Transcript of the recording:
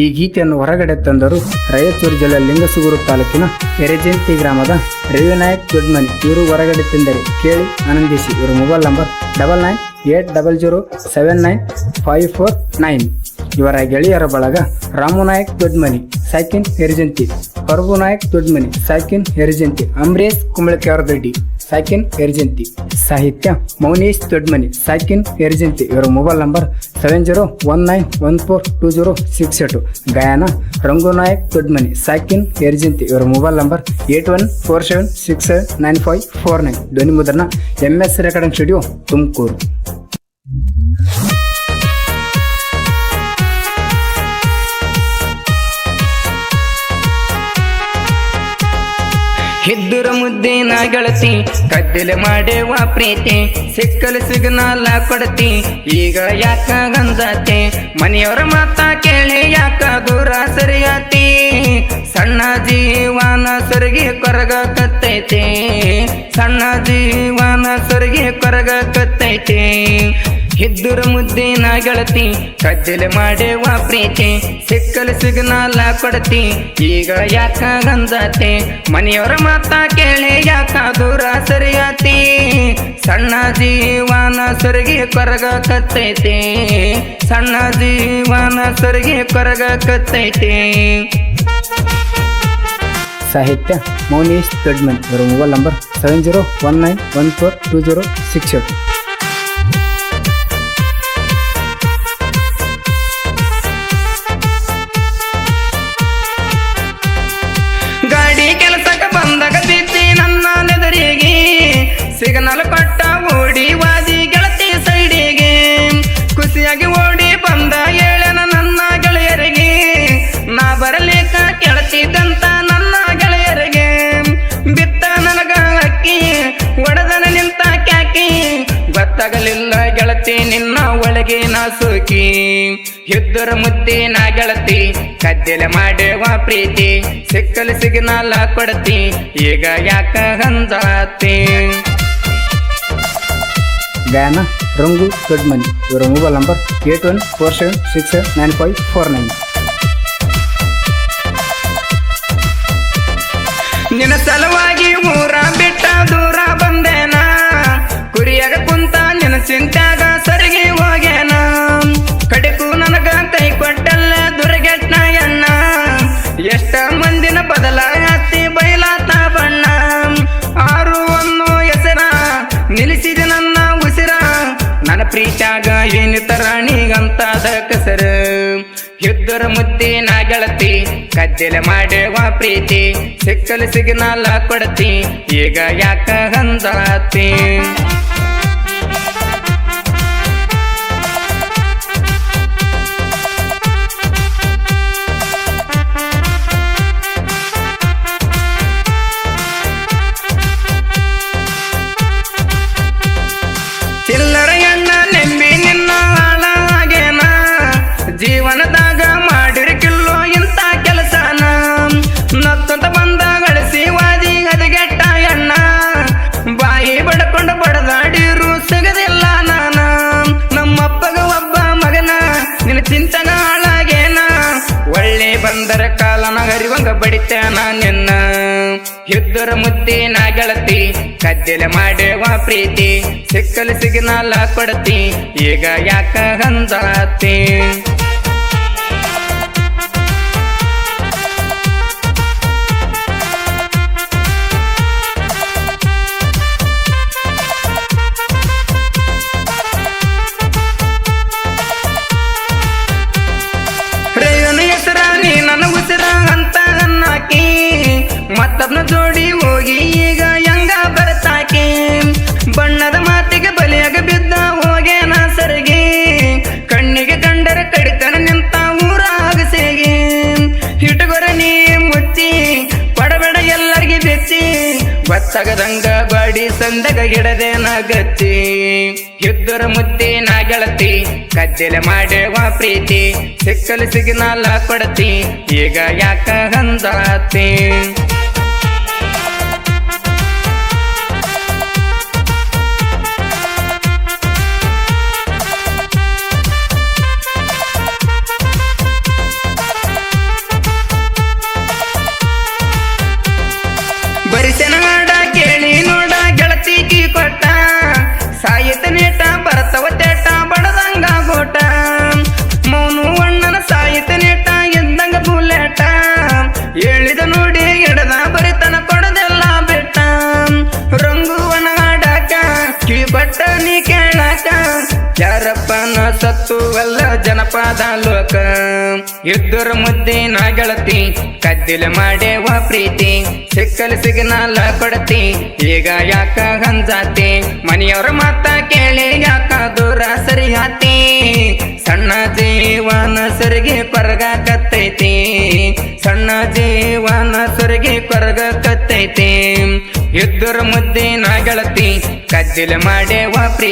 ಈ ಗೀತೆಯನ್ನು ಹೊರಗಡೆ ತಂದರು ರಾಯಚೂರು ಜಿಲ್ಲೆ ಲಿಂಗಸುಗೂರು ತಾಲೂಕಿನ ಎರೆಜಂತಿ ಗ್ರಾಮದ ರವಿನಾಯಕ್ ದೊಡ್ಮನಿ. ಇವರು ಹೊರಗಡೆ ತಿಂದರೆ ಕೇಳಿ ಆನಂದಿಸಿ. ಇವರ mobile number double nine eight double zero seven nine five four nine. ಇವರ ಗೆಳೆಯರ ಬಳಗ ರಾಮು ನಾಯಕ್ ದೊಡ್ಮನಿ, ಸೈಕಿನ್ ಎರಿಜಂತಿ ಪರ್ಬು ನಾಯಕ್ ದೊಡ್ಮನಿ, ಸೈಕಿನ್ ಎರಿಜಂತಿ ಅಂಬರೀಶ್ ಕುಂಬಳಕೆಯವರ ದೊಡ್ಡಿ. ಸೈಕಿನ್ ಎರ್ಜೆಂತಿ ಸಾಹಿತ್ಯ ಮೌನೇಶ್ ದೊಡ್ಮನಿ. ಸಾಕಿನ್ ಎರ್ಜೆಂತಿ ಇವರ mobile number seven zero one nine one four two zero six eight ಗಾಯನ ರಂಗುನಾಯಕ್ ದೊಡ್ಮನಿ. ಸೈಕಿನ್ ಎರ್ಜೆಂತಿ ಇವರ mobile number eight one four seven six seven nine five four nine ಧ್ವನಿ ಮುದ್ರಣ M S recording studio Tumakuru. ಹಿದ್ದುರ ಮುದ್ದೇನ ಗೆಳತಿ, ಕದ್ದಲೆ ಮಾಡೇವ ಪ್ರೀತಿ, ಸಿಕ್ಕಲು ಸಿಗ್ನಲ್ಲ ಕೊಡತಿ, ಈಗ ಯಾಕ ಗಂಜಾತಿ? ಮನೆಯವರ ಮಾತ ಕೇಳಿ ಯಾಕ ದೂರ ಸರಿಯಾತಿ? ಸಣ್ಣ ಜೀವನ ಸರಿಗೆ ಕೊರಗ ಕತ್ತೈತಿ. ಸಣ್ಣ ಜೀವನ ಸರಿಗೆ ಕೊರಗ ಕತ್ತೈತಿ. ಹಿದ್ದುರ ಮುದ್ದಿನ ಗೆಳತಿ ಕದ್ದಲೆ ಮಾಡೇವ ಪ್ರೀತಿ, ಸಿಕ್ಕಲು ಸಿಗ್ನಲ್ಲ ಕೊಡತಿ, ಈಗ ಯಾಕ ಗಂಜಾತಿ? ಮನೆಯವರ ಮಾತ ಕೇಳಿ ಯಾಕ ದೂರ ಸರಿಯತಿ? ಸಣ್ಣ ಜೀವನ ಸರಿಗೆ ಕೊರಗ ಕತ್ತೈತಿ. ಸಣ್ಣ ಜೀವನ ಸರಿಗೆ ಕೊರಗ ಕತ್ತೈತಿ. ಸಾಹಿತ್ಯ ಮೌನೇಶ್ ದೊಡ್ಮನ್ ಇವರ mobile number seven zero one nine one four two zero six eight. ಬಂದಾಗ ಬಿದ್ದಿ ನನ್ನ ನೆದರಿಗೆ, ಸಿಗ್ನಲ್ ಕೊಟ್ಟ ಓಡಿ ವಾದಿ ಗೆಳತಿ ಸೈಡಿಗೆ. ಖುಷಿಯಾಗಿ ಓಡಿ ಬಂದ ಹೇಳನ ನನ್ನ ಗೆಳೆಯರಿಗೆ, ನಾ ಬರಲಿಕ್ಕ ಕೆಳತಿದ್ದಂತ ನನ್ನ ಗೆಳೆಯರಿಗೆ. ಬಿತ್ತ ನನಗ ಅಕ್ಕಿ, ಒಡದನ ನಿಂತ ಕ್ಯಾಕಿ, ಗೊತ್ತಾಗಲಿಲ್ಲ ಗೆಳತಿ ನಿನ್ನ ಒಳಗೆ ನಾ ಸೋಕಿ ಯುದ್ಧರ ನಾ ಗೆಳತಿ ಕದ್ದೆಲೆ ಮಾಡುವ ಪ್ರೀತಿ ಸಿಕ್ಕಲು ಸಿಗ್ನಲ್ಲ ಕೊಡತಿ ಈಗ ಯಾಕ ಹಂಜಾತಿ ಗಾಯನ ರಂಗು ದೊಡ್ಮನಿ ಇವರ mobile number eight one four seven six seven nine five four nine ನಿನ್ನ ಸಲುವಾಗಿ ಎಷ್ಟ ಮಂದಿನ ಬದಲಾಗತ್ತಿ ಬಯಲಾತ ಬಣ್ಣ. ಆರು ಒಂದು ಹೆಸರ ನಿಲ್ಲಿಸಿದ ನನ್ನ ಉಸಿರ. ನನ್ನ ಪ್ರೀತ್ಯಾಗ ಏನಿತರ ನೀಗಂತಾದ ಕಸರ. ಯುದ್ಧರ ಮುದ್ದಿನ ಗೆಳತಿ ಕದ್ದೆಲೆ ಮಾಡುವ ಪ್ರೀತಿ. ಸಿಕ್ಕಲು ಸಿಗ್ನಲ್ಲ ಕೊಡತಿ ಈಗ ಯಾಕ ಹಂದಾತಿ? ಬಂದರ ಕಾಲನ ಹರಿವಂಗ ಬಡಿತೇನ ನಿನ್ನ. ಯುದ್ಧರ ಮುದ್ದಿನ ಗೆಳತಿ, ಕದ್ದೆಲೆ ಮಾಡುವ ಪ್ರೀತಿ, ಸಿಕ್ಕಲು ಸಿಗ್ನಲ್ಲ ಕೊಡತಿ, ಈಗ ಯಾಕ ಹಂಜಾತಿ ಮತ್ತಬ್ನ ಜೋಡಿ ಹೋಗಿ ಈಗ ಹೆಂಗ ಬರ್ತಾಕಿ? ಬಣ್ಣದ ಮಾತಿಗೆ ಬಲಿಯಾಗ ಬಿದ್ದ ಹೋಗೇನ ಸರಿಗೆ? ಕಣ್ಣಿಗೆ ಕಂಡರ ಕಡಿತನ ನಿಂತ ಊರಾಗ ಸೇಗೆ? ಹಿಟಗೊರ ನೀ ಮುಚ್ಚಿ, ಪಡಬೇಡ ಎಲ್ಲರಿಗೆ ಬೆಚ್ಚಿ, ಬತ್ತಗದಂಗ ಬಾಡಿ ಸಂದಗ ಗಿಡದೇನ ಗಚ್ಚಿ? ಯುದ್ಧರ ನಾ ಗೆಳತಿ ಕದ್ದೆಲೆ ಮಾಡುವ ಪ್ರೀತಿ, ಸಿಕ್ಕಲು ಸಿಗ್ನಲ್ಲ ಕೊಡತಿ, ಈಗ ಯಾಕ ಹಂದಾತಿ? ಜನಪದ ಲೋಕ ಇದ್ದರ ಮುದ್ದೆ ನಾ ಗೆಳತಿ ಕದ್ದಿಲ ಮಾಡೇವ ಪ್ರೀತಿ. ಸಿಕ್ಕಲ್ ಸಿಗ್ನಲ್ಲ ಕೊಡತಿ, ಈಗ ಯಾಕ ಹಂಜಾತಿ? ಮನೆಯವ್ರ ಮಾತ ಕೇಳಿ ಯಾಕ ದೂರ ಸರಿ ಹಾತಿ ಸಣ್ಣ ಜೀವನ ಸರಿಗೆ ಕೊರಗ ಕತ್ತೈತಿ. ಸಣ್ಣ ಜೀವನ ಸರಿಗೆ ಕೊರಗ ಕತ್ತೈತಿ. ಇದ್ದರ ನಾ ಗೆಳತಿ ಕದ್ದಿಲ ಮಾಡೇವ ಪ್ರೀತಿ